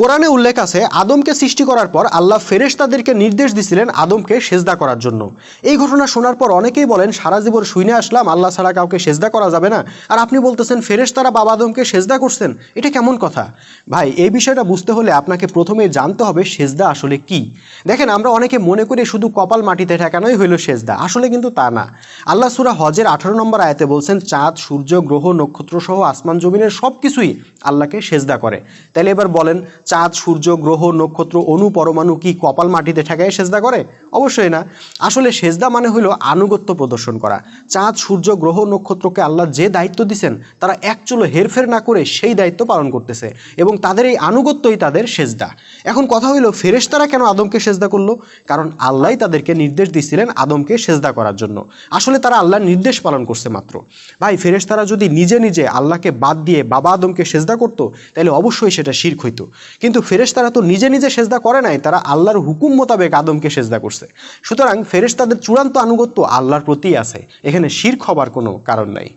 কোরআনে উল্লেখ আছে, আদমকে সৃষ্টি করার পর আল্লাহ ফেরেশতাদেরকে নির্দেশ দিছিলেন আদমকে সেজদা করার জন্য। এই ঘটনা শোনার পর অনেকেই বলেন, সারা জীবন শুনে আসলাম, আল্লাহ ছাড়া কাউকে সেজদা করা যাবে না। আর আপনি বলতেছেন, ফেরেশতারা বাবা আদমকে সেজদা করছেন? এটা কেমন কথা? ভাই, এই বিষয়টা বুঝতে হলে আপনাকে প্রথমে জানতে হবে সেজদা আসলে কি। দেখেন, আমরা অনেকে মনে করি শুধু কপাল মাটিতে ঠেকানোই হইল সেজদা, আসলে কিন্তু তা না। আল্লাহ সুরা হজের আঠারো নম্বর আয়তে বলছেন, চাঁদ, সূর্য, গ্রহ নক্ষত্র সহ আসমান, জমিনের সব কিছুই আল্লাহকে সেজদা করে। তাহলে এবার বলেন চাঁদ, সূর্য, গ্রহ, নক্ষত্র, অনু, পরমাণু কি কপাল মাটিতে ঠেকায় সেজদা করে? অবশ্যই না। আসলে সেজদা মানে হলো আনুগত্য প্রদর্শন করা। চাঁদ, সূর্য, গ্রহ, নক্ষত্রকে আল্লাহ যে দায়িত্ব দিছেন, তারা একচুলো হেরফের না করে সেই দায়িত্ব পালন করতেছে এবং তাদের এই আনুগত্যই তাদের সেজদা। এখন কথা হইল, ফেরেশতারা কেন আদমকে সেজদা করল? কারণ আল্লাহই তাদেরকে নির্দেশ দিছিলেন আদমকে সেজদা করার জন্য। আসলে তারা আল্লাহর নির্দেশ পালন করছে মাত্র। ভাই, ফেরেশতারা যদি নিজে নিজে আল্লাহকে বাদ দিয়ে বাবা আদমকে সেজদা করতো, তাহলে অবশ্যই সেটা শির্ক হইতো। কিন্তু ফেরেশতারা তো নিজে নিজে সেজদা করে নাই, তারা আল্লাহর হুকুম মোতাবেক আদমকে সেজদা করছে। সুতরাং ফেরেশতাদের চূড়ান্ত আনুগত্য আল্লাহর প্রতি আছে, এখানে শির্ক হবার কোনো কারণ নাই।